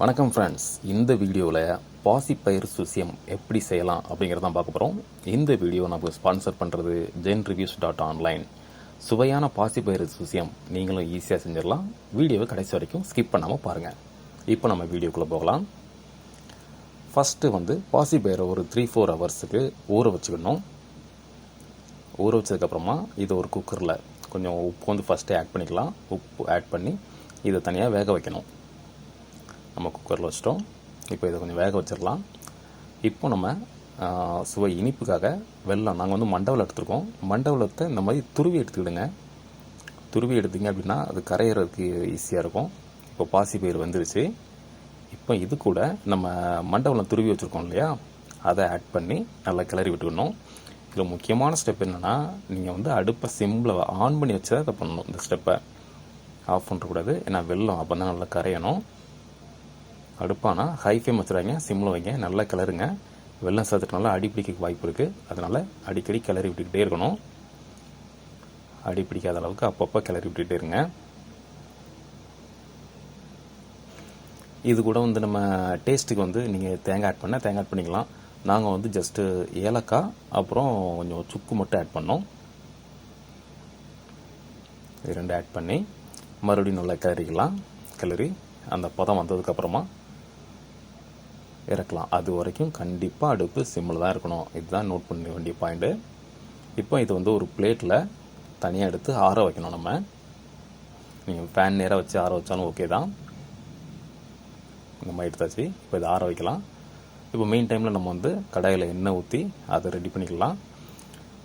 வணக்கம் ஃப்ரெண்ட்ஸ் இந்த வீடியோவில் பாசிப்பயிர் சுசியம் எப்படி செய்யலாம் அப்படிங்கிறத தான் பார்க்க போகிறோம் இந்த வீடியோ நமக்கு ஸ்பான்சர் பண்ணுறது ஜென் ரிவ்யூஸ் டாட் ஆன்லைன் சுவையான பாசிப்பயிர் சுசியம் நீங்களும் ஈஸியாக செஞ்சிடலாம். வீடியோவை கடைசி வரைக்கும் ஸ்கிப் பண்ணாமல் பாருங்கள் இப்போ நம்ம வீடியோக்குள்ளே போகலாம். ஃபஸ்ட்டு வந்து பாசிப்பயிரை ஒரு த்ரீ ஃபோர் ஹவர்ஸுக்கு ஊற வச்சுக்கணும். ஊற வச்சதுக்கப்புறமா இதை ஒரு குக்கரில் கொஞ்சம் உப்பு வந்து ஃபஸ்ட்டே ஆட் பண்ணிக்கலாம். உப்பு ஆட் பண்ணி இதை தனியாக வேக வைக்கணும். நம்ம குக்கரில் வச்சிட்டோம். இப்போ இதை கொஞ்சம் வேக வச்சிடலாம். இப்போ நம்ம சுவை இனிப்புக்காக வெல்லம் நாங்கள் வந்து மண்டவலம் எடுத்துருக்கோம். மண்டவலத்தை இந்த மாதிரி துருவி எடுத்துக்கிடுங்க. துருவி எடுத்தீங்க அப்படின்னா அது கரையிறதுக்கு ஈஸியாக இருக்கும். இப்போ பாசி பயிர் வந்துருச்சு. இப்போ இது கூட நம்ம மண்டவலம் துருவி வச்சுருக்கோம் இல்லையா? அதை ஆட் பண்ணி நல்லா கிளறி விட்டுக்கணும். இதில் முக்கியமான ஸ்டெப் என்னென்னா நீங்கள் வந்து அடுப்பை சிம்மில் ஆன் பண்ணி வச்சு தான் அதை பண்ணணும் இந்த ஸ்டெப்பை ஆஃப் பண்ணக்கூடாது ஏன்னா வெல்லம் அப்போ தான் நல்லா கரையணும். அடுப்பானா ஹை ஃப்ளேம் வச்சுறாங்க சிம்மில் வைங்க. நல்லா கிளறுங்க. வெள்ளம் சேர்த்துட்டு நல்லா அடி பிடிக்க வாய்ப்பு இருக்குது அதனால் அடிக்கடி கிளறி விட்டுக்கிட்டே இருக்கணும். அடி பிடிக்காத அளவுக்கு அப்பப்போ கிளறி விட்டுக்கிட்டே இருங்க. இது கூட வந்து நம்ம டேஸ்ட்டுக்கு வந்து நீங்கள் தேங்காய் ஆட் பண்ணால் தேங்காய் ஆட் பண்ணிக்கலாம். நாங்கள் வந்து ஜஸ்ட்டு ஏலக்காய் அப்புறம் கொஞ்சம் சுக்கு மட்டும் ஆட் பண்ணோம். இது ரெண்டு ஆட் பண்ணி மறுபடியும் நல்லா கிளறிக்கலாம். கிளறி அந்த பதம் வந்ததுக்கப்புறமா இறக்கலாம் அது வரைக்கும் கண்டிப்பாக அடுப்பு சிம்மில் தான் இருக்கணும். இதுதான் நோட் பண்ண வேண்டிய பாயிண்ட்டு இப்போ இது வந்து ஒரு பிளேட்டில் தனியாக எடுத்து ஆற வைக்கணும் நம்ம. நீங்கள் ஃபேன் நேராக வச்சு ஆற வச்சாலும் ஓகே தான். இந்த மாதிரி எடுத்தாச்சு. இப்போ இதை ஆற வைக்கலாம். இப்போ மெயின் டைமில் நம்ம வந்து கடாயில் எண்ணெய் ஊற்றி அதை ரெடி பண்ணிக்கலாம்.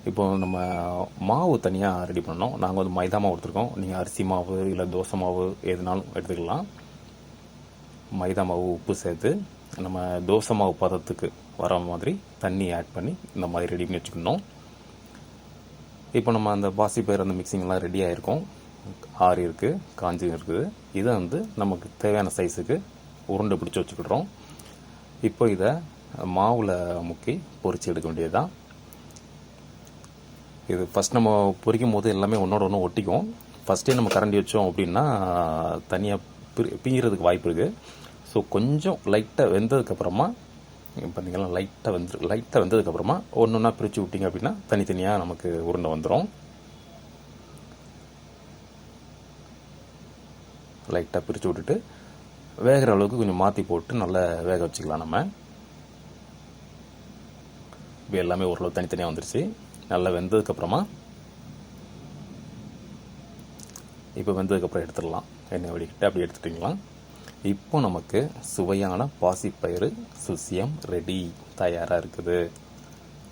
இப்போ நம்ம மாவு தனியாக ரெடி பண்ணணும். நாங்கள் வந்து மைதா மாவு எடுத்துருக்கோம். நீங்கள் அரிசி மாவு இல்லை தோசை மாவு எதுனாலும் எடுத்துக்கலாம். மைதா மாவு உப்பு சேர்த்து நம்ம தோசை மாவு பதத்துக்கு வர மாதிரி தண்ணி ஆட் பண்ணி இந்த மாதிரி ரெடி பண்ணி வச்சுக்கணும். இப்போ நம்ம அந்த பாசி பயிர் அந்த மிக்சிங்லாம் ரெடி ஆகிருக்கோம் ஆறு இருக்குது காஞ்சி இருக்குது. இதை வந்து நமக்கு தேவையான சைஸுக்கு உருண்டை பிடிச்சி வச்சுக்கிட்றோம். இப்போ இதை மாவில் முக்கி பொறிச்சு எடுக்க வேண்டியதுதான். இது ஃபஸ்ட் நம்ம பொரிக்கும் போது எல்லாமே ஒன்றோட ஒன்று ஒட்டிக்கும். ஃபஸ்ட்டே நம்ம கரண்டி வச்சோம் அப்படின்னா தனியாக பிரி பிங்கிறதுக்கு வாய்ப்பு இருக்குது ஸோ கொஞ்சம் லைட்டாக வெந்ததுக்கப்புறமா பார்த்தீங்கன்னா லைட்டாக வந்து லைட்டாக வெந்ததுக்கப்புறமா ஒன்று ஒன்றா பிரித்து விட்டிங்க அப்படின்னா தனித்தனியாக நமக்கு உருண்டை வந்துடும் லைட்டாக பிரித்து விட்டுட்டு வேகிற அளவுக்கு கொஞ்சம் மாற்றி போட்டு நல்லா வேக வச்சுக்கலாம் நம்ம. இப்போ எல்லாமே ஓரளவு தனித்தனியாக வந்துருச்சு. நல்லா வெந்ததுக்கப்புறமா இப்போ வெந்ததுக்கப்புறம் எடுத்துடலாம். எண்ணெய் வடிக்கிட்டு அப்படி எடுத்துட்டிங்களா? இப்போ நமக்கு சுவையான பாசிப்பயிறு சுசியம் ரெடி தயாராக இருக்குது.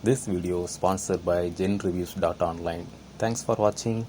This video sponsor by Zen reviews dot online thanks for வாட்சிங்